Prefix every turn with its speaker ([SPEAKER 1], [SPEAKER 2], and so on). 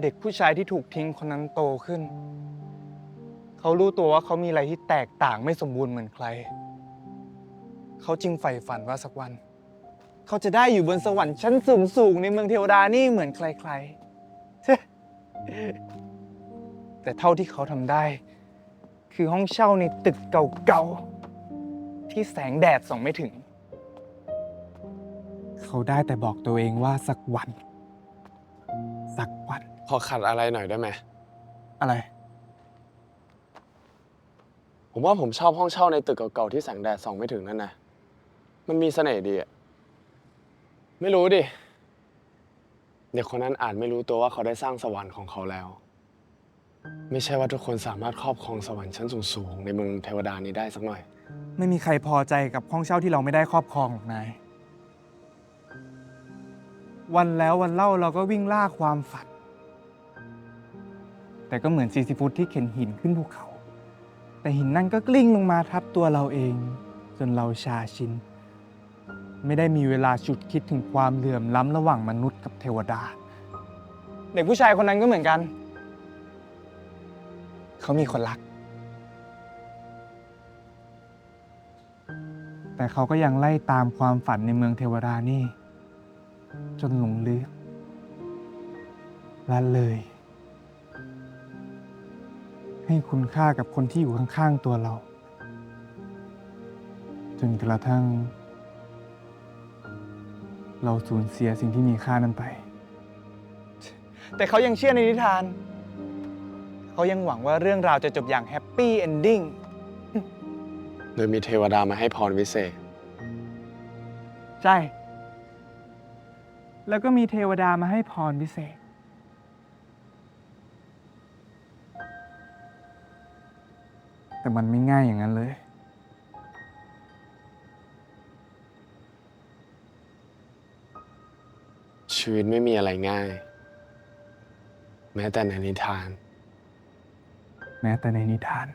[SPEAKER 1] เด็กผู้ชายที่ถูกทิ้งคนนั้นโตขึ้น เขารู้ตัวว่าเขามีอะไรที่แตกต่างไม่สมบูรณ์เหมือนใคร เขาจึงใฝ่ฝันว่าสักวัน เขาจะได้อยู่บนสวรรค์ชั้นสูงสูงๆในเมืองเทวดานี่เหมือนใครๆ แต่เท่าที่เขาทำได้ คือห้องเช่าในตึกเก่าๆ ที่แสงแดดส่องไม่ถึง เขาได้แต่บอกตัวเองว่าสักวัน สักวัน
[SPEAKER 2] ขอขัดอะไรหน่อยได้ไหม
[SPEAKER 1] อะไร
[SPEAKER 2] ผมว่าผมชอบห้องเช่าในตึกเก่าๆที่แสงแดดส่องไม่ถึงนั่นนะ มันมีเสน่ห์ดีอะไม่รู้ดิ เด็กคนนั้นอาจไม่รู้ตัวว่าเขาได้สร้างสวรรค์ของเขาแล้ว ไม่ใช่ว่าทุกคนสามารถครอบครองสวรรค์ชั้นสูงๆในเมืองเทวดานี้ได้สักหน่อย
[SPEAKER 1] ไม่มีใครพอใจกับห้องเช่าที่เราไม่ได้ครอบครองหรอกนาย วันแล้ววันเล่าเราก็วิ่งล่าความฝัน แต่ก็เหมือนซีซีฟุตที่เข็นหินขึ้นภูเขา แต่หินนั่นก็กลิ้งลงมาทับตัวเราเอง จนเราชาชิน ไม่ได้มีเวลาฉุดคิดถึงความเหลื่อมล้ำระหว่างมนุษย์กับเทวดา เด็กผู้ชายคนนั้นก็เหมือนกัน เขามีคนรัก แต่เขาก็ยังไล่ตามความฝันในเมืองเทวดานี่ จนหลงลืมละเลย ให้คุณค่ากับคนที่อยู่ข้างๆตัวเรา จนกระทั่ง เราสูญเสียสิ่งที่มีค่านั้นไป แต่เขายังเชื่อในนิทาน เขายังหวังว่าเรื่องราวจะจบอย่างแฮปปี้เอนดิ้ง
[SPEAKER 2] โดยมีเทวดามาให้พรวิเศษ
[SPEAKER 1] ใช่ แล้วก็มีเทวดามาให้พรพิเศษ แต่มันไม่ง่ายอย่างนั้นเลย
[SPEAKER 2] ชีวิตไม่มีอะไรง่าย แม้แต่ในนิทาน
[SPEAKER 1] แม้แต่ในนิทาน